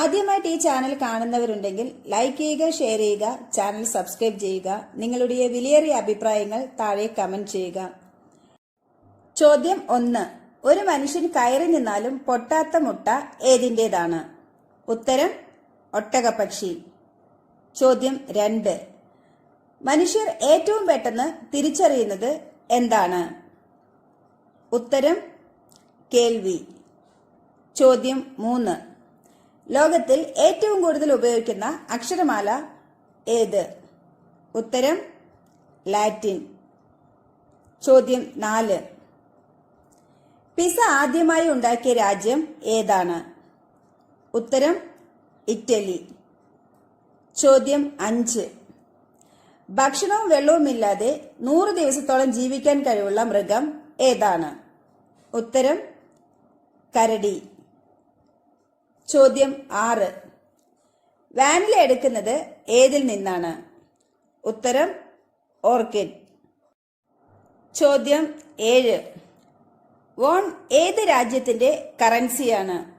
ആദ്യമായിട്ട് ഈ ചാനൽ കാണുന്നവരുണ്ടെങ്കിൽ ലൈക്ക് ചെയ്യുക ഷെയർ ചെയ്യുക ചാനൽ സബ്സ്ക്രൈബ് ചെയ്യുക നിങ്ങളുടെ വിലയേറിയ അഭിപ്രായങ്ങൾ താഴെ കമന്റ് ചെയ്യുക. ചോദ്യം ഒന്ന്. ഒരു മനുഷ്യൻ കയറി നിന്നാലും പൊട്ടാത്ത മുട്ട ഏതിന്റെതാണ് ഉത്തരം ഒട്ടകപ്പക്ഷി. ചോദ്യം രണ്ട്. മനുഷ്യർ ഏറ്റവും പെട്ടെന്ന് തിരിച്ചറിയുന്നത് എന്താണ്? ഉത്തരം കേൾവി. ചോദ്യം മൂന്ന്. ലോകത്തിൽ ഏറ്റവും കൂടുതൽ ഉപയോഗിക്കുന്ന അക്ഷരമാല ഏത്? ഉത്തരം ലാറ്റിൻ. ചോദ്യം നാല്. പിസ ആദ്യമായി ഉണ്ടാക്കിയ രാജ്യം ഏതാണ്? ഉത്തരം ഇറ്റലി. ചോദ്യം അഞ്ച്. ഭക്ഷണവും വെള്ളവുമില്ലാതെ നൂറ് ദിവസത്തോളം ജീവിക്കാൻ കഴിവുള്ള മൃഗം ഏതാണ്? ഉത്തരം കരടി. ചോദ്യം ആറ്. വാനില എടുക്കുന്നത് ഏതിൽ നിന്നാണ്? ഉത്തരം ഓർക്കിഡ് ചോദ്യം ഏഴ്. വോൺ ഏത് രാജ്യത്തിന്റെ കറൻസിയാണ്?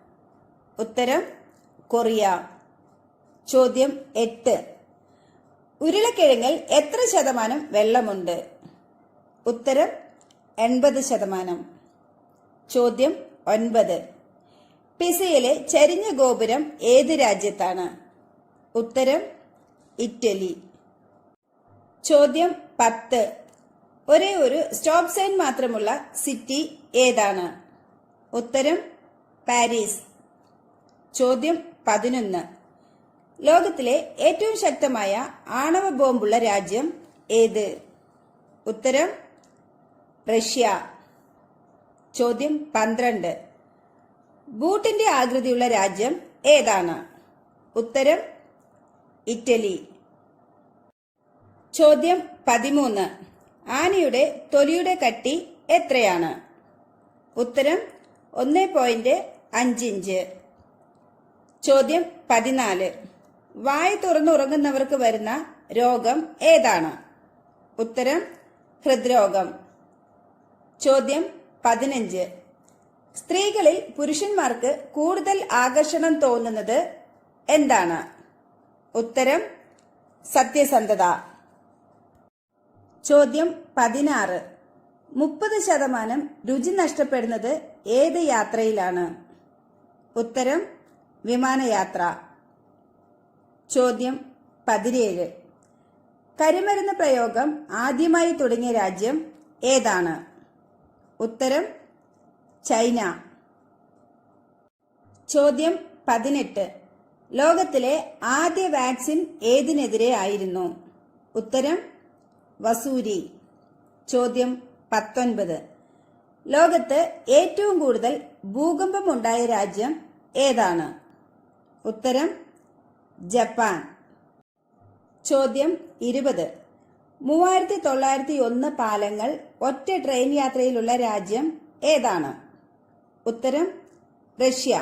ഉത്തരം കൊറിയ. ചോദ്യം എട്ട്. ഉരുളക്കിഴങ്ങിൽ എത്ര ശതമാനം വെള്ളമുണ്ട്? ഉത്തരം എൺപത് ശതമാനം. ചോദ്യം ഒൻപത്. പിസയിലെ ചരിഞ്ഞ ഗോപുരം ഏത് രാജ്യത്താണ്? ഉത്തരം ഇറ്റലി. ചോദ്യം പത്ത്. ഒരേ ഒരു സ്റ്റോപ്പ് സൈൻ മാത്രമുള്ള സിറ്റി ഏതാണ്? ഉത്തരം പാരീസ്. ചോദ്യം പതിനൊന്ന്. ലോകത്തിലെ ഏറ്റവും ശക്തമായ ആണവ ബോംബുള്ള രാജ്യം ഏത്? ഉത്തരം റഷ്യ. ചോദ്യം പന്ത്രണ്ട്. ബൂട്ടിന്റെ ആകൃതിയുള്ള രാജ്യം ഏതാണ്? ഉത്തരം ഇറ്റലി. ചോദ്യം പതിമൂന്ന്. ആനയുടെ തൊലിയുടെ കട്ടി എത്രയാണ്? ഉത്തരം ഒന്ന് പോയിന്റ് അഞ്ചിഞ്ച് ചോദ്യം പതിനാല്. വായ തുറന്നുറങ്ങുന്നവർക്ക് വരുന്ന രോഗം ഏതാണ്? ഉത്തരം ഹൃദ്രോഗം. ചോദ്യം പതിനഞ്ച്. സ്ത്രീകളിൽ പുരുഷന്മാർക്ക് കൂടുതൽ ആകർഷണം തോന്നുന്നത് എന്താണ്? ഉത്തരം സത്യസന്ധത. ചോദ്യം പതിനാറ്. മുപ്പത് ശതമാനം രുചി നഷ്ടപ്പെടുന്നത് ഏത് യാത്രയിലാണ്? ഉത്തരം വിമാനയാത്ര. ചോദ്യം പതിനേഴ്. കരിമരുന്ന് പ്രയോഗം ആദ്യമായി തുടങ്ങിയ രാജ്യം ഏതാണ്? ഉത്തരം ചൈന. ചോദ്യം പതിനെട്ട്. ലോകത്തിലെ ആദ്യ വാക്സിൻ ഏതിനെതിരെ ആയിരുന്നു? ഉത്തരം വസൂരി. ചോദ്യം പത്തൊൻപത്. ലോകത്ത് ഏറ്റവും കൂടുതൽ ഭൂകമ്പമുണ്ടായ രാജ്യം ഏതാണ്? ഉത്തരം ജപ്പാൻ. ചോദ്യം ഇരുപത്. മൂവായിരത്തി തൊള്ളായിരത്തി ഒന്ന് പാലങ്ങൾ ഒറ്റ ട്രെയിൻ യാത്രയിലുള്ള രാജ്യം ഏതാണ്? ഉത്തരം റഷ്യ.